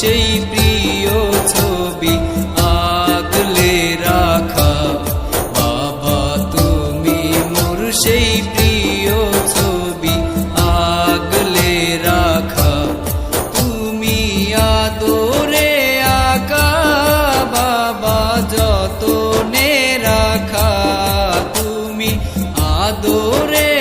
সেই প্রিয় ছবি আগলে রাখা। বাবা, তুমি মোর সেই প্রিয় ছবি আগলে রাখা। তুমি আদরে আকা, বাবা, যতনে রাখা। তুমি আদরে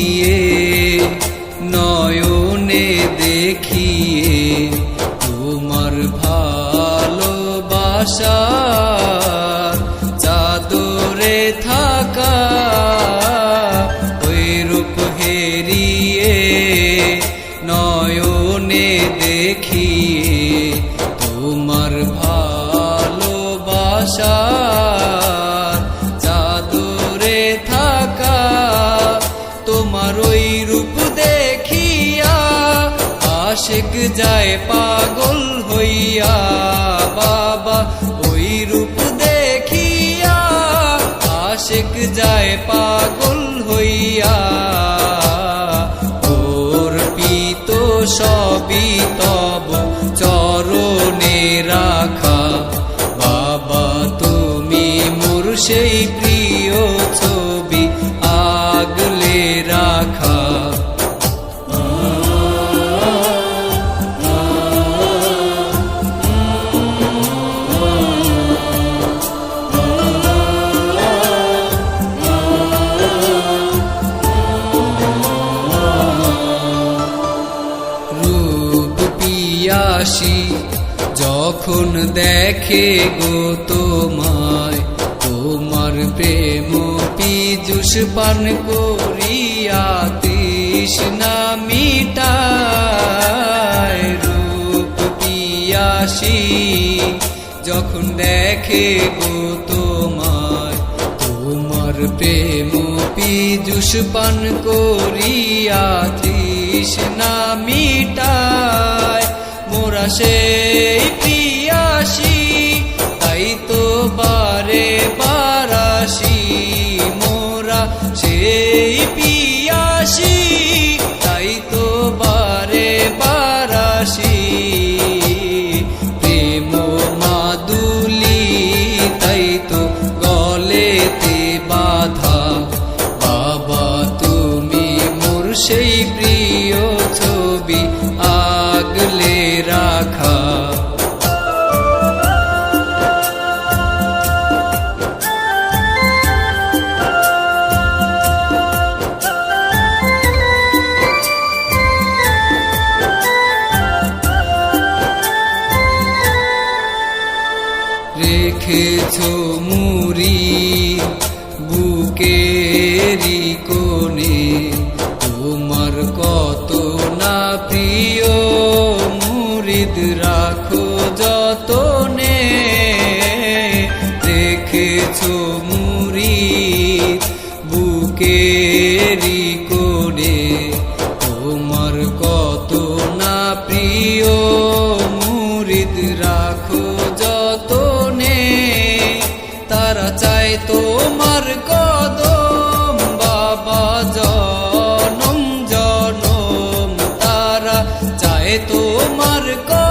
হেরিয়ে নয়নে দেখিয়ে তোমার ভালোবাসা চাদরে থাকা যায় পাগল হইয়া বাবা ওই রূপ দেখিয়া আশেক যায় পাগল যখন দেখে গো তোমায়? তোমার প্রেম পিজুষ পান করিয়া তৃষ্ণা মিটায় রূপ পিয়াসি। যখন দেখে গো তোমায়, তোমার প্রেম পিজুষ পান করিয়া তৃষ্ণা মিটায়। মোরা সেই বারে বারাসি মোরা, সেই পিয়াসি, তাই তো বারে বারাসি। প্রেম মাদুলি, তাই তো গলেতে বাধা। বাবা, তুমি মোর সেই প্রিয় মুড়ি বুকেরি কোণে, তোমার কত না প্রিয় মুরিদ রাখো যতনে। রেখেছ মুড়ি বুকেরি কোণে, তোমার কত না প্রিয় মুরিদ রাখো তোমার কদম বাবা জনম জনম তারা। চায় তোমার কদম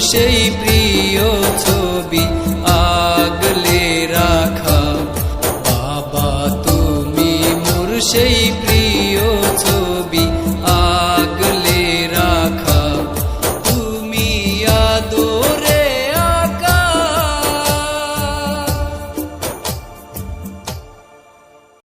সেই প্রিয় ছবি।